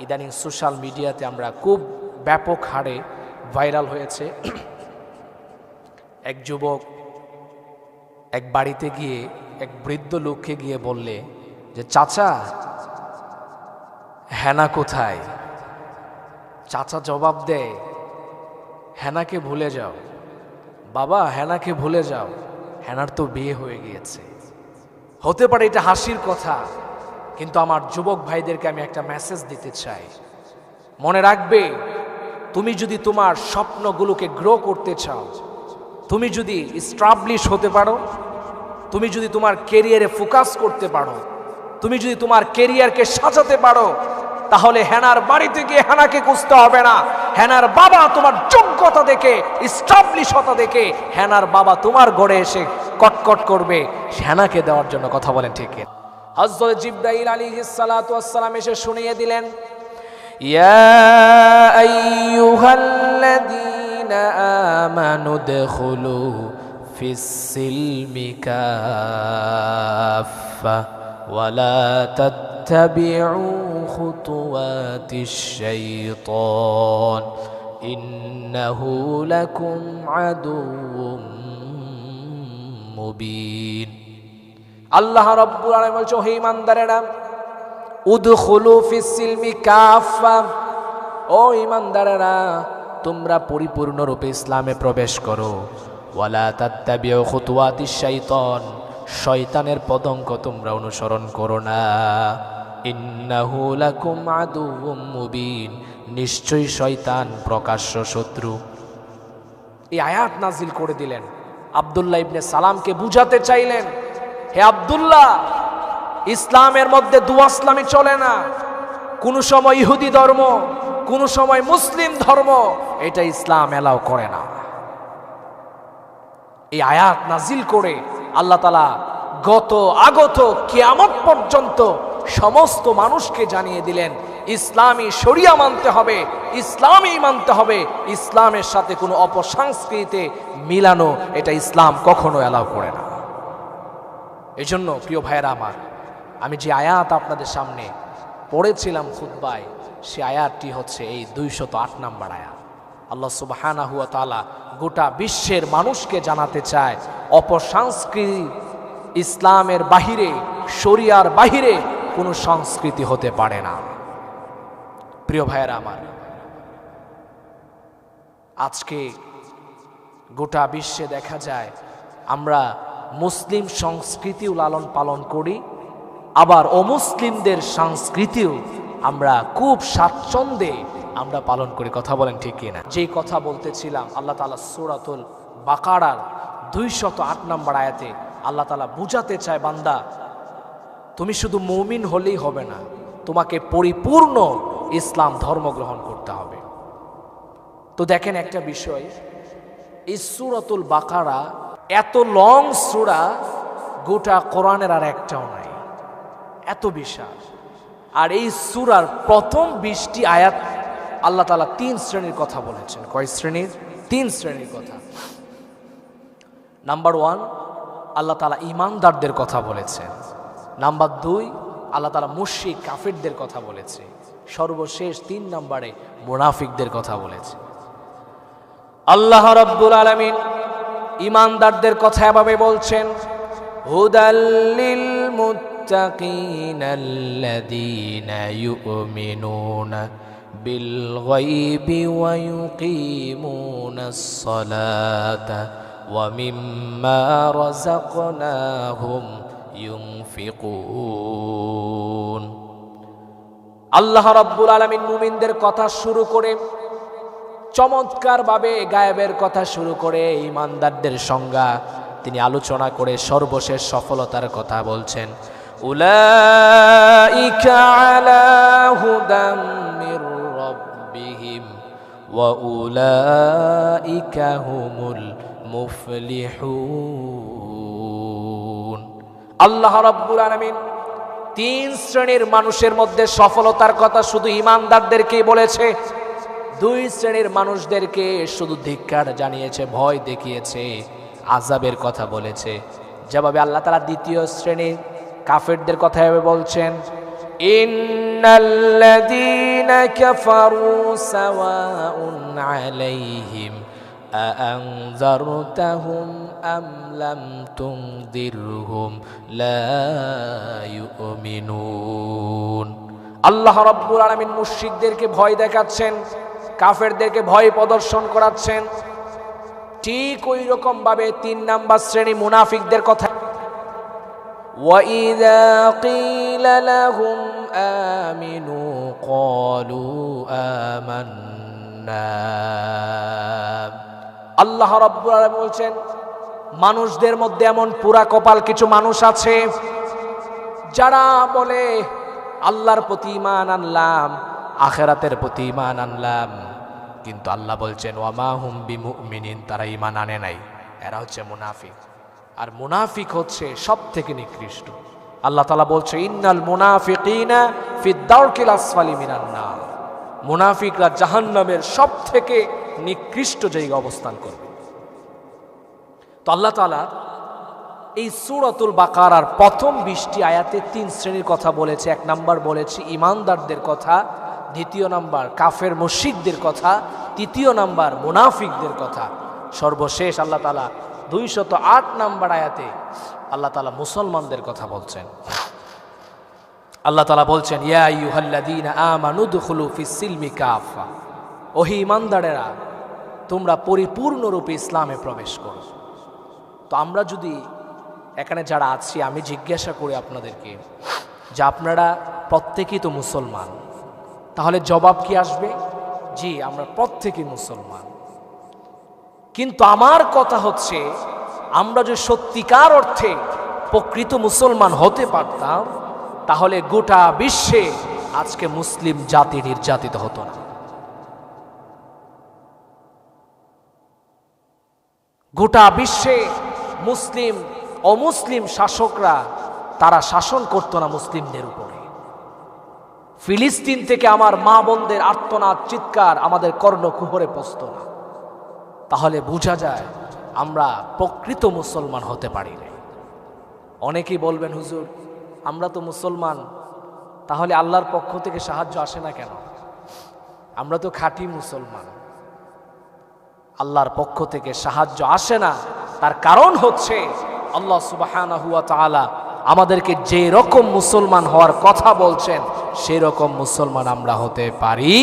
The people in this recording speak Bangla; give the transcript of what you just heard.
ইদানিং সোশ্যাল মিডিয়াতে আমরা খুব ব্যাপক হারে ভাইরাল হয়েছে। এক যুবক এক বাড়িতে গিয়ে, এক বৃদ্ধ লোককে গিয়ে বললে যে, চাচা, হেনা কোথায়? চাচা জবাব দেয়, হেনাকে ভুলে যাও। বাবা, হেনাকে ভুলে যাও। হেনার তো বিয়ে হয়ে গিয়েছে। হতে পারে এটা হাসির কথা। কিন্তু আমার যুবক ভাইদেরকে আমি একটা মেসেজ দিতে চাই। মনে রাখবে, তুমি যদি তোমার স্বপ্নগুলোকে গ্রো করতে চাও, তুমি যদি স্টাবলিশ হতে পারো, তুমি যদি তোমার কেরিয়ারে ফোকাস করতে পারো, তুমি যদি তোমার কেরিয়ারকে সাজাতে পারো, তাহলে হেনার বাড়িতে গিয়ে হেনাকে খুঁজতে হবে না। হেনার বাবা তোমার যোগ্যতা দেখে স্টাবলিশতা দেখে, হেনার বাবা তোমার গড়ে এসে কটকট করবে। হেনাকে দেওয়ার জন্য কথা বলেন ঠিক হজরত জিব্রাইল আলী সালাতাম এসে শুনিয়ে দিলেন ইন্নহু লাকুম আদুম মুবিন আল্লাহ রব্বুল আলামিন বলছে হে ইমানদারেরা উদখুলু ফিসসিলমি কাফা ও ইমানদারেরা তোমরা পরিপূর্ণরূপে ইসলামে প্রবেশ করো। ওয়ালা তাত্তাবিউ খুতুওয়াতিশ শাইতান, শয়তানের পদঙ্ক তোমরা অনুসরণ করো না। ইন্নাহু লাকুম আদুউম মুবিন, নিশ্চয়ই শয়তান প্রকাশ্য শত্রু। এই আয়াত নাজিল করে দিলেন। আব্দুল্লাহ ইবনে সালামকে বুঝাতে চাইলেন। হে আব্দুল্লাহ, ইসলামের মধ্যে দুয়াসলামি চলে না। কোনো সময় ইহুদি ধর্ম, কোনো সময় মুসলিম ধর্ম, এটা ইসলাম এলাও করে না। এই আয়াত নাজিল করে আল্লাহ তালা গত, আগত, কিয়ামত পর্যন্ত সমস্ত মানুষকে জানিয়ে দিলেন, ইসলামী শরিয়া মানতে হবে ইসলামই মানতে হবে, ইসলামের সাথে কোনো অপসংস্কৃতিতে মিলানো, এটা ইসলাম কখনো অ্যালাউ করে না। এই জন্য প্রিয় ভাইয়েরা আমার, আমি যে আয়াত আপনাদের সামনে পড়েছিলাম খুদ্বায় সে আয়াতটি হচ্ছে এই দুইশত আট নম্বর আয়াত। আল্লাহ সুবাহানা হুয়া তালা গোটা বিশ্বের মানুষকে জানাতে চায় অপসংস্কৃতি ইসলামের বাহিরে, শরিয়ার বাহিরে কোনো সংস্কৃতি হতে পারে না। প্রিয় ভাইয়েরা আমার, আজকে গোটা বিশ্বে দেখা যায়, আমরা মুসলিম সংস্কৃতিও লালন পালন করি। আবার অমুসলিমদের সংস্কৃতিও আমরা খুব স্বাচ্ছন্দ্যে আমরা পালন করি। কথা বলেন ঠিক কিনা? যেই কথা বলতেছিলাম, আল্লাহ তালা সুরাতুল বাকারার দুইশত আট নম্বর আয়াতে আল্লাহ তালা বুঝাতে চায়, বান্দা, তুমি শুধু মৌমিন হলেই হবে না, তোমাকে পরিপূর্ণ ইসলাম ধর্ম গ্রহণ করতে হবে। তো দেখেন একটা বিষয়, এই সুরাতুল বাকারা এত লং সুরা গোটা কোরআনের আর একটাও নাই। এত বিশাল। আর এই সুরার প্রথম বিশটি আয়াত আল্লাহ তালা তিন শ্রেণির কথা বলেছেন। কয় শ্রেণির? তিন শ্রেণির কথা। নাম্বার ওয়ান আল্লাহ তালা ইমানদারদের কথা বলেছেন। নাম্বার দুই, আল্লাহ তালা মুশিক কাফিরদের কথা বলেছে সর্বশেষ তিন নম্বরে মুনাফিকদের কথা বলেছে আল্লাহ রব্বুল আলমিন ইমানদারদের কথা এভাবে বলছেন হুদাল্লিল মুত্তাকিন আল্লাযীনা ইউমিনুনা ইউকিমুনাস সালাতা ওয়া মিম্মা রাযাকনাহুম ইউনফিকুন। আল্লাহ রাব্বুল আলামিন মুমিনদের কথা শুরু করে চমৎকারভাবে গায়েবের কথা শুরু করে ইমানদারদের সংজ্ঞা। তিনি আলোচনা করে সর্বশেষ সফলতার কথা বলছেন। আল্লাহ রাব্বুল আলামিন তিন শ্রেণির মানুষের মধ্যে সফলতার কথা শুধু ইমানদারদেরকেই বলেছে। দুই শ্রেণীর মানুষদেরকে শুধু ধিক্কার জানিয়েছে ভয় দেখিয়েছে আজাবের কথা বলেছে যেভাবে আল্লাহ তালা দ্বিতীয় শ্রেণীর কাফেরদের কথা এভাবে বলছেন إن الذين كفروا سواء عليهم أأنذرتهم أم لم تنذرهم لا يؤمنون আল্লাহ রব্বুল আলমিন মুশরিকদেরকে ভয় দেখাচ্ছেন কাফেরদেরকে ভয় প্রদর্শন করাচ্ছেন ঠিক ওই রকম ভাবে তিন নাম্বার শ্রেণী মুনাফিকদের কথা وإذا قيل لهم آمنوا قالوا آمنا আল্লাহ রব্বুল আলামিন বলছেন মানুষদের মধ্যে এমন পুরা কপাল কিছু মানুষ আছে যারা বলে আল্লাহর প্রতি ইমান আনলাম আখেরাতের প্রতি ইমান আনলাম। কিন্তু আল্লাহ বলছেন, ওয়ামা হুম বিমুমিনিন তারা ইমান আনে নাই। এরা হচ্ছে মুনাফিক। আর মুনাফিক হচ্ছে সব থেকে নিকৃষ্ট। আল্লাহ তালা বলছে, ইন্নাল মুনাফিকিনা আসফালি মিনান নার মুনাফিকরা জাহান্নামের সব থেকে নিকৃষ্ট জায়গা অবস্থান করবে। তো আল্লাহ তালা এই সুরতুল বাকারার প্রথম বিশটি আয়াতে তিন শ্রেণির কথা বলেছে। এক নাম্বার বলেছে ইমানদারদের কথা দ্বিতীয় নাম্বার, কাফের মসজিদদের কথা। তৃতীয় নাম্বার, মুনাফিকদের কথা। সর্বশেষ আল্লাহ তালা দুইশত আট নাম্বার আয়াতে আল্লাহ তালা মুসলমানদের কথা বলছেন। আল্লাহ তালা বলছেন, ইয়া ইমানদারেরা, তোমরা পরিপূর্ণরূপে ইসলামে প্রবেশ করো। তো আমরা যদি এখানে যারা আছি, আমি জিজ্ঞাসা করি আপনাদেরকে যে আপনারা প্রত্যেকেই তো মুসলমান। তাহলে জবাব কি আসবে? জি, আমরা প্রত্যেকেই মুসলমান। কিন্তু আমার কথা হচ্ছে, আমরা যে সত্যিকার অর্থে প্রকৃত মুসলমান হতে পারতাম, তাহলে গোটা বিশ্বে আজকে মুসলিম জাতি নির্যাতিত হতো না। গোটা বিশ্বে মুসলিম, অমুসলিম শাসকরা, তারা শাসন করতো না মুসলিমদের উপরে। ফিলিস্তিন থেকে আমার মা বোনদের আর্তনাদ, চিৎকার আমাদের কর্ণকুহরে পস্ত না। তাহলে বোঝা যায় আমরা প্রকৃত মুসলমান হতে পারি অনেকেই বলবেন, হুজুর, আমরা তো মুসলমান, তাহলে আল্লাহর পক্ষ থেকে সাহায্য আসে না কেন? আমরা তো খাঁটি মুসলমান। আল্লাহর পক্ষ থেকে সাহায্য আসে না, তার কারণ হচ্ছে আল্লাহ সুবাহানা হুয়া আমাদেরকে যে রকম মুসলমান হওয়ার কথা বলছেন সেই রকম মুসলমান আমরা হতে পারি।